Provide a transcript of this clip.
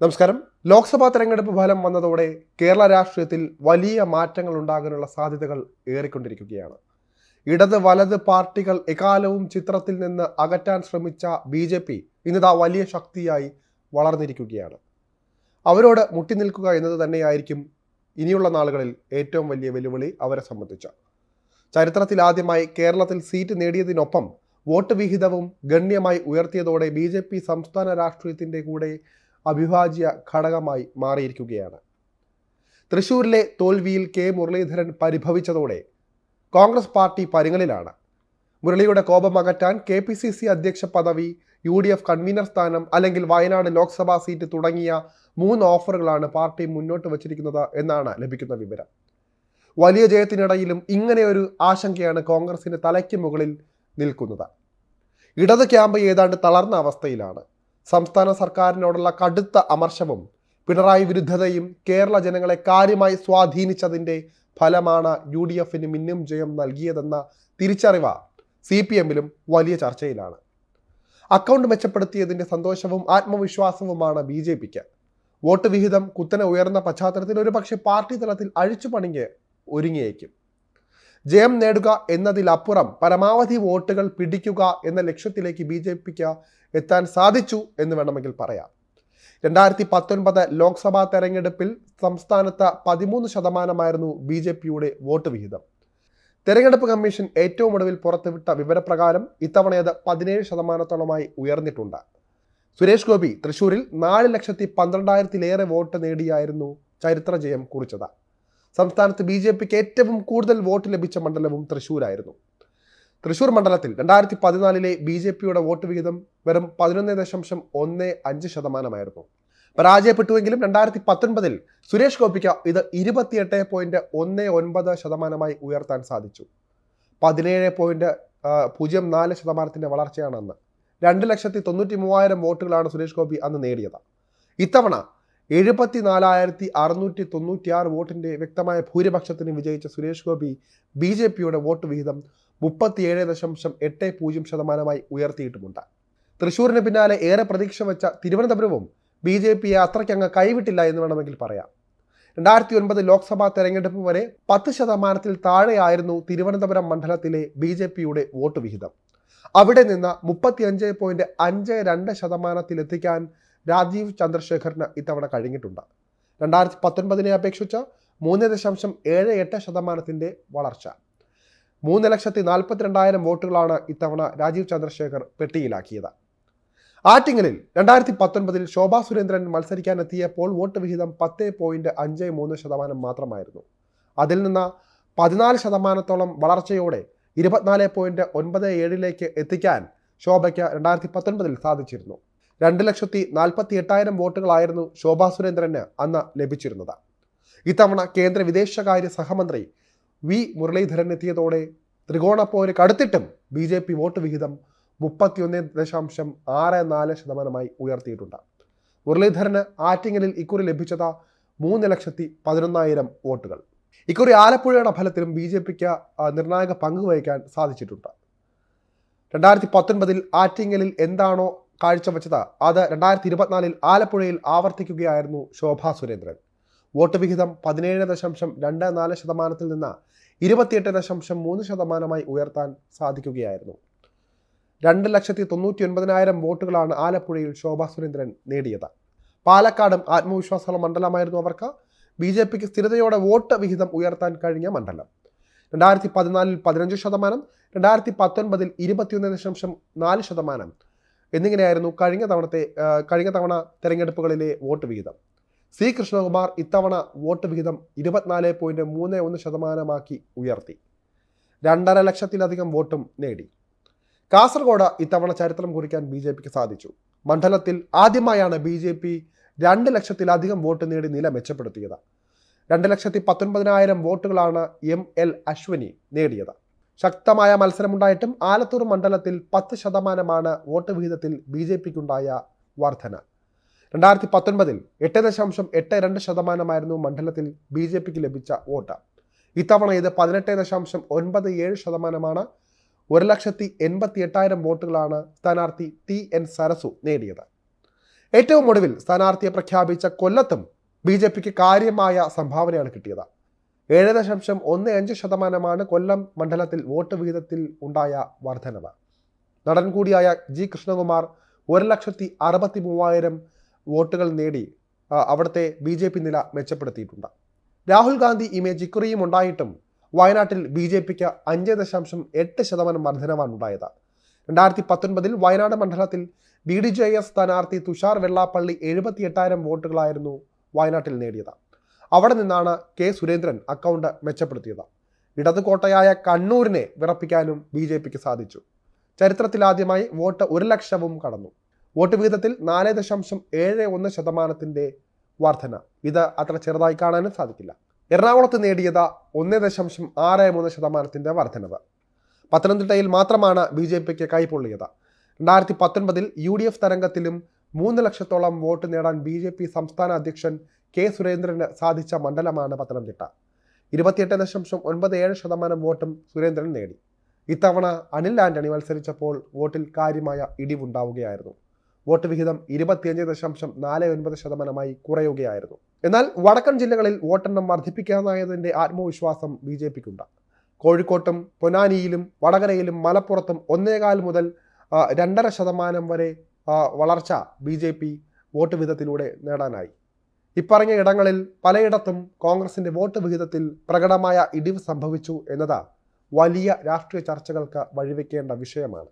നമസ്കാരം. ലോക്സഭാ തെരഞ്ഞെടുപ്പ് ഫലം വന്നതോടെ കേരള രാഷ്ട്രീയത്തിൽ വലിയ മാറ്റങ്ങൾ ഉണ്ടാകാനുള്ള സാധ്യതകൾ ഏറിക്കൊണ്ടിരിക്കുകയാണ്. ഇടത് വലത് പാർട്ടികൾ എക്കാലവും ചിത്രത്തിൽ നിന്ന് അകറ്റാൻ ശ്രമിച്ച ബി ജെ പി ഇന്നിതാ വലിയ ശക്തിയായി വളർന്നിരിക്കുകയാണ്. അവരോട് മുട്ടി നിൽക്കുക എന്നത് തന്നെയായിരിക്കും ഇനിയുള്ള നാളുകളിൽ ഏറ്റവും വലിയ വെല്ലുവിളി അവരെ സംബന്ധിച്ച. ചരിത്രത്തിൽ ആദ്യമായി കേരളത്തിൽ സീറ്റ് നേടിയതിനൊപ്പം വോട്ട് വിഹിതവും ഗണ്യമായി ഉയർത്തിയതോടെ ബി ജെ പി സംസ്ഥാന രാഷ്ട്രീയത്തിന്റെ കൂടെ അവിഭാജ്യ ഘടകമായി മാറിയിരിക്കുകയാണ്. തൃശൂരിലെ തോൽവിയിൽ കെ മുരളീധരൻ പരിഭവിച്ചതോടെ കോൺഗ്രസ് പാർട്ടി പരിങ്ങളിലാണ് മുരളിയുടെ കോപം അകറ്റാൻ കെ പി സി സി അധ്യക്ഷ പദവി യു ഡി എഫ് കൺവീനർ സ്ഥാനം അല്ലെങ്കിൽ വയനാട് ലോക്സഭാ സീറ്റ് തുടങ്ങിയ മൂന്ന് ഓഫറുകളാണ് പാർട്ടി മുന്നോട്ട് വച്ചിരിക്കുന്നത് എന്നാണ് ലഭിക്കുന്ന വിവരം. വലിയ ജയത്തിനിടയിലും ഇങ്ങനെയൊരു ആശങ്കയാണ് കോൺഗ്രസിന് തലയ്ക്ക് മുകളിൽ നിൽക്കുന്നത്. ഇടത് ക്യാമ്പ് ഏതാണ്ട് തളർന്ന അവസ്ഥയിലാണ്. സംസ്ഥാന സർക്കാരിനോടുള്ള കടുത്ത അമർശവും പിണറായി വിരുദ്ധതയും കേരള ജനങ്ങളെ കാര്യമായി സ്വാധീനിച്ചതിന്റെ ഫലമാണ് യു ഡി എഫിന് മിന്നും ജയം നൽകിയതെന്ന തിരിച്ചറിവ സി പി എമ്മിലും വലിയ ചർച്ചയിലാണ്. അക്കൗണ്ട് മെച്ചപ്പെടുത്തിയതിന്റെ സന്തോഷവും ആത്മവിശ്വാസവുമാണ് ബി ജെ പിക്ക്. വോട്ട് വിഹിതം കുത്തനെ ഉയർന്ന പശ്ചാത്തലത്തിൽ ഒരുപക്ഷെ പാർട്ടി തലത്തിൽ അഴിച്ചുപണിക്ക് ഒരുങ്ങിയേക്കും. ജയം നേടുക എന്നതിലപ്പുറം പരമാവധി വോട്ടുകൾ പിടിക്കുക എന്ന ലക്ഷ്യത്തിലേക്ക് ബി ജെ പിക്ക് എത്താൻ സാധിച്ചു എന്ന് വേണമെങ്കിൽ പറയാം. രണ്ടായിരത്തി പത്തൊൻപത് ലോക്സഭാ തെരഞ്ഞെടുപ്പിൽ സംസ്ഥാനത്ത് പതിമൂന്ന് ശതമാനമായിരുന്നു ബി ജെ പിയുടെ വോട്ട് വിഹിതം. തെരഞ്ഞെടുപ്പ് കമ്മീഷൻ ഏറ്റവും ഒടുവിൽ പുറത്തുവിട്ട വിവരപ്രകാരം ഇത്തവണ അത് പതിനേഴ് ശതമാനത്തോളമായി ഉയർന്നിട്ടുണ്ട്. സുരേഷ് ഗോപി തൃശൂരിൽ നാല് ലക്ഷത്തി പന്ത്രണ്ടായിരത്തിലേറെ വോട്ട് നേടിയായിരുന്നു ചരിത്ര ജയം കുറിച്ചത്. സംസ്ഥാനത്ത് ബി ജെ പിക്ക് ഏറ്റവും കൂടുതൽ വോട്ട് ലഭിച്ച മണ്ഡലവും തൃശൂരായിരുന്നു തൃശൂർ മണ്ഡലത്തിൽ രണ്ടായിരത്തി പതിനാലിലെ ബി ജെ പിയുടെ വോട്ട് വിഹിതം വെറും പതിനൊന്ന് ദശാംശം ഒന്ന് അഞ്ച് ശതമാനമായിരുന്നു. പരാജയപ്പെട്ടുവെങ്കിലും രണ്ടായിരത്തി പത്തൊൻപതിൽ സുരേഷ് ഗോപിക്ക് ഇത് ഇരുപത്തിയെട്ട് പോയിന്റ് ഒന്ന് ഒൻപത് ശതമാനമായി ഉയർത്താൻ സാധിച്ചു. പതിനേഴ് പോയിന്റ് പൂജ്യം നാല് ശതമാനത്തിന്റെ വളർച്ചയാണ് അന്ന്. രണ്ട് ലക്ഷത്തി തൊണ്ണൂറ്റി മൂവായിരം വോട്ടുകളാണ് സുരേഷ് ഗോപി അന്ന് നേടിയത്. ഇത്തവണ എഴുപത്തിനാലായിരത്തി അറുന്നൂറ്റി തൊണ്ണൂറ്റിയാറ് വോട്ടിന്റെ വ്യക്തമായ ഭൂരിപക്ഷത്തിന് വിജയിച്ച സുരേഷ് ഗോപി ബി ജെ പിയുടെ വോട്ട് വിഹിതം മുപ്പത്തിയേഴ് ദശാംശം എട്ട് പൂജ്യം ശതമാനമായി ഉയർത്തിയിട്ടുമുണ്ട്. തൃശൂരിന് പിന്നാലെ ഏറെ പ്രതീക്ഷ വെച്ച തിരുവനന്തപുരവും ബി ജെ പിയെ അത്രയ്ക്കങ്ങ് കൈവിട്ടില്ല എന്ന് വേണമെങ്കിൽ പറയാം. രണ്ടായിരത്തി ഒൻപത് ലോക്സഭാ തെരഞ്ഞെടുപ്പ് വരെ പത്ത് ശതമാനത്തിൽ താഴെയായിരുന്നു തിരുവനന്തപുരം മണ്ഡലത്തിലെ ബി ജെ പിയുടെ വോട്ട് വിഹിതം. അവിടെ നിന്ന് മുപ്പത്തിയഞ്ച് പോയിന്റ് അഞ്ച് രണ്ട് ശതമാനത്തിലെത്തിക്കാൻ രാജീവ് ചന്ദ്രശേഖറിന് ഇത്തവണ കഴിഞ്ഞിട്ടുണ്ട്. രണ്ടായിരത്തി പത്തൊൻപതിനെ അപേക്ഷിച്ച് മൂന്ന് ദശാംശം ഏഴ് എട്ട് ശതമാനത്തിന്റെ വളർച്ച. മൂന്ന് ലക്ഷത്തി നാൽപ്പത്തിരണ്ടായിരം വോട്ടുകളാണ് ഇത്തവണ രാജീവ് ചന്ദ്രശേഖർ പെട്ടിയിലാക്കിയത്. ആറ്റിങ്ങലിൽ രണ്ടായിരത്തി പത്തൊൻപതിൽ ശോഭാ സുരേന്ദ്രൻ മത്സരിക്കാനെത്തിയപ്പോൾ വോട്ട് വിഹിതം പത്ത് പോയിന്റ് അഞ്ച് മൂന്ന് ശതമാനം മാത്രമായിരുന്നു. അതിൽ നിന്ന് പതിനാല് ശതമാനത്തോളം വളർച്ചയോടെ ഇരുപത്തിനാല് പോയിന്റ് ഒൻപത് ഏഴിലേക്ക് എത്തിക്കാൻ ശോഭയ്ക്ക് രണ്ടായിരത്തി പത്തൊൻപതിൽ സാധിച്ചിരുന്നു. രണ്ട് ലക്ഷത്തി നാൽപ്പത്തി എട്ടായിരം വോട്ടുകളായിരുന്നു ശോഭാ സുരേന്ദ്രന് അന്ന് ലഭിച്ചിരുന്നത്. ഇത്തവണ കേന്ദ്ര വിദേശകാര്യ സഹമന്ത്രി വി മുരളീധരൻ എത്തിയതോടെ ത്രികോണപ്പോര് കടുത്തിട്ടും ബി ജെ പി വോട്ട് വിഹിതം മുപ്പത്തിയൊന്ന് ദശാംശം ആറ് നാല് ശതമാനമായി ഉയർത്തിയിട്ടുണ്ട്. മുരളീധരന് ആറ്റിങ്ങലിൽ ഇക്കുറി ലഭിച്ചത് മൂന്ന് ലക്ഷത്തി പതിനൊന്നായിരം വോട്ടുകൾ. ഇക്കുറി ആലപ്പുഴയുടെ ഫലത്തിലും ബി ജെ പിക്ക് നിർണായക പങ്ക് വഹിക്കാൻ സാധിച്ചിട്ടുണ്ട്. രണ്ടായിരത്തി പത്തൊൻപതിൽ ആറ്റിങ്ങലിൽ എന്താണോ കാഴ്ചവെച്ചത് അത് രണ്ടായിരത്തി ഇരുപത്തിനാലിൽ ആലപ്പുഴയിൽ ആവർത്തിക്കുകയായിരുന്നു ശോഭാ സുരേന്ദ്രൻ. വോട്ട് വിഹിതം പതിനേഴ് ദശാംശം രണ്ട് നാല് ശതമാനത്തിൽ നിന്ന് ഇരുപത്തിയെട്ട് ദശാംശം മൂന്ന് ശതമാനമായി ഉയർത്താൻ സാധിക്കുകയായിരുന്നു. രണ്ട് ലക്ഷത്തി തൊണ്ണൂറ്റി ഒൻപതിനായിരം വോട്ടുകളാണ് ആലപ്പുഴയിൽ ശോഭാ സുരേന്ദ്രൻ നേടിയത്. പാലക്കാടും ആത്മവിശ്വാസമുള്ള മണ്ഡലമായിരുന്നു അവർക്ക്. ബി ജെ പിക്ക് സ്ഥിരതയോടെ വോട്ട് വിഹിതം ഉയർത്താൻ കഴിഞ്ഞ മണ്ഡലം. രണ്ടായിരത്തി പതിനാലിൽ പതിനഞ്ച് ശതമാനം രണ്ടായിരത്തി പത്തൊൻപതിൽ ഇരുപത്തിയൊന്ന് ദശാംശം നാല് ശതമാനം എന്നിങ്ങനെയായിരുന്നു കഴിഞ്ഞ തവണത്തെ കഴിഞ്ഞ തവണ തെരഞ്ഞെടുപ്പുകളിലെ വോട്ട് വിഹിതം. സി കൃഷ്ണകുമാർ ഇത്തവണ വോട്ട് വിഹിതം ഇരുപത്തിനാല് പോയിന്റ് മൂന്ന് ഒന്ന് ശതമാനമാക്കി ഉയർത്തി. രണ്ടര ലക്ഷത്തിലധികം വോട്ടും നേടി. കാസർഗോഡ് ഇത്തവണ ചരിത്രം കുറിക്കാൻ ബി ജെ പിക്ക് സാധിച്ചു. മണ്ഡലത്തിൽ ആദ്യമായാണ് ബി ജെ പി രണ്ട് ലക്ഷത്തിലധികം വോട്ട് നേടി നില മെച്ചപ്പെടുത്തിയത്. രണ്ട് ലക്ഷത്തി പത്തൊൻപതിനായിരം വോട്ടുകളാണ് എം എൽ അശ്വനി നേടിയത്. ശക്തമായ മത്സരമുണ്ടായിട്ടും ആലത്തൂർ മണ്ഡലത്തിൽ പത്ത് ശതമാനമാണ് വോട്ട് വിഹിതത്തിൽ ബി ജെ പിക്കുണ്ടായ വർധന. രണ്ടായിരത്തി പത്തൊൻപതിൽ എട്ട് ദശാംശം എട്ട് രണ്ട് ശതമാനമായിരുന്നു മണ്ഡലത്തിൽ ബി ജെ പിക്ക് ലഭിച്ച വോട്ട്. ഇത്തവണ ഇത് പതിനെട്ട് ദശാംശം ഒൻപത് ഏഴ് ശതമാനമാണ് ഒരു ലക്ഷത്തി എൺപത്തി എട്ടായിരം വോട്ടുകളാണ് സ്ഥാനാർത്ഥി ടി എൻ സരസു നേടിയത്. ഏറ്റവും ഒടുവിൽ സ്ഥാനാർത്ഥിയെ പ്രഖ്യാപിച്ച കൊല്ലത്തും ബി ജെ പിക്ക് കാര്യമായ സംഭാവനയാണ് കിട്ടിയത്. ഏഴ് ദശാംശം ഒന്ന് അഞ്ച് ശതമാനമാണ് കൊല്ലം മണ്ഡലത്തിൽ വോട്ട് വിഹിതത്തിൽ ഉണ്ടായ വർധനവ്. നടൻ കൂടിയായ ജി കൃഷ്ണകുമാർ ഒരു ലക്ഷത്തി അറുപത്തി മൂവായിരം വോട്ടുകൾ നേടി അവിടുത്തെ ബി ജെ പി നില മെച്ചപ്പെടുത്തിയിട്ടുണ്ട്. രാഹുൽ ഗാന്ധി ഇമേജ് ഇക്കുറിയും ഉണ്ടായിട്ടും വയനാട്ടിൽ ബി ജെ പിക്ക് അഞ്ച് ദശാംശം എട്ട് ശതമാനം വർധനമാണ് ഉണ്ടായത്. രണ്ടായിരത്തി പത്തൊൻപതിൽ വയനാട് മണ്ഡലത്തിൽ ബി ഡി ജെ എസ് സ്ഥാനാർത്ഥി തുഷാർ വെള്ളാപ്പള്ളി എഴുപത്തി എട്ടായിരം വോട്ടുകളായിരുന്നു വയനാട്ടിൽ നേടിയത്. അവിടെ നിന്നാണ് കെ സുരേന്ദ്രൻ അക്കൗണ്ട് മെച്ചപ്പെടുത്തിയത്. ഇടത് കോട്ടയായ കണ്ണൂരിനെ വിറപ്പിക്കാനും ബി ജെ പിക്ക് സാധിച്ചു. ചരിത്രത്തിലാദ്യമായി വോട്ട് ഒരു ലക്ഷവും കടന്നു. വോട്ട് വിഹിതത്തിൽ നാല് ദശാംശം ഏഴ് ഒന്ന് ശതമാനത്തിന്റെ വർധന. ഇത് അത്ര ചെറുതായി കാണാനും സാധിക്കില്ല. എറണാകുളത്ത് നേടിയത് ഒന്ന് ദശാംശം ആറ് മൂന്ന് ശതമാനത്തിന്റെ വർധനവ്. പത്തനംതിട്ടയിൽ മാത്രമാണ് ബി ജെ പിക്ക് കൈപ്പൊള്ളിയത് രണ്ടായിരത്തി പത്തൊൻപതിൽ യു ഡി എഫ് തരംഗത്തിലും മൂന്ന് ലക്ഷത്തോളം വോട്ട് നേടാൻ ബി ജെ പി സംസ്ഥാന അധ്യക്ഷൻ കെ സുരേന്ദ്രന് സാധിച്ച മണ്ഡലമാണ് പത്തനംതിട്ട. ഇരുപത്തിയെട്ട് ദശാംശം ഒൻപത് ഏഴ് ശതമാനം വോട്ടും സുരേന്ദ്രൻ നേടി. ഇത്തവണ അനിൽ ആന്റണി മത്സരിച്ചപ്പോൾ വോട്ടിൽ കാര്യമായ ഇടിവുണ്ടാവുകയായിരുന്നു. വോട്ട് വിഹിതം ഇരുപത്തിയഞ്ച് ദശാംശം നാല് ഒൻപത് ശതമാനമായി കുറയുകയായിരുന്നു. എന്നാൽ വടക്കൻ ജില്ലകളിൽ വോട്ടെണ്ണം വർദ്ധിപ്പിക്കാനായതിന്റെ ആത്മവിശ്വാസം ബി ജെ പിക്കുണ്ട് കോഴിക്കോട്ടും പൊന്നാനിയിലും വടകരയിലും മലപ്പുറത്തും ഒന്നേകാൽ മുതൽ രണ്ടര ശതമാനം വരെ വളർച്ച ബി ജെ പി വോട്ട് വിധത്തിലൂടെ നേടാനായി. ഇപ്പറഞ്ഞ ഇടങ്ങളിൽ പലയിടത്തും കോൺഗ്രസിന്റെ വോട്ട് വിഹിതത്തിൽ പ്രകടമായ ഇടിവ് സംഭവിച്ചു എന്നത് വലിയ രാഷ്ട്രീയ ചർച്ചകൾക്ക് വഴിവെക്കേണ്ട വിഷയമാണ്.